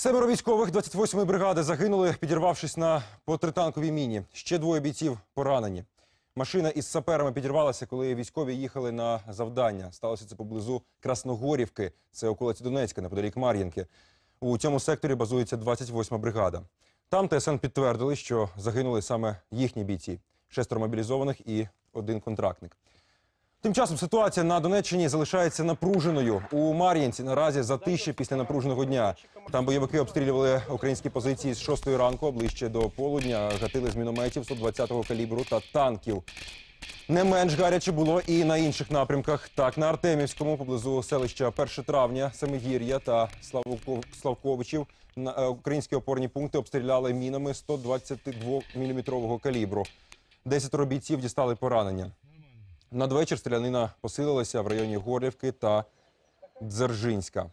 Семеро військових 28-ї бригади загинули, підірвавшись на потританковій міні. Ще двоє бійців поранені. Машина із саперами підірвалася, коли військові їхали на завдання. Сталося це поблизу Красногорівки, це околиці Донецька, неподалік Мар'їнки. У цьому секторі базується 28-ма бригада. Там ТСН підтвердили, що загинули саме їхні бійці: шестеро мобілізованих і один контрактник. Тим часом ситуація на Донеччині залишається напруженою. У Мар'їнці наразі затище після напруженого дня. Там бойовики обстрілювали українські позиції з 6 ранку, ближче до полудня гатили з мінометів 120-го калібру та танків. Не менш гаряче було і на інших напрямках. Так, на Артемівському, поблизу селища 1 травня, Семигір'я та Славко- Славковичів е, українські опорні пункти обстріляли мінами 122-мм калібру. Десятеро бійців дістали поранення. Надвечір стрілянина посилилася в районі Горлівки та Дзержинська.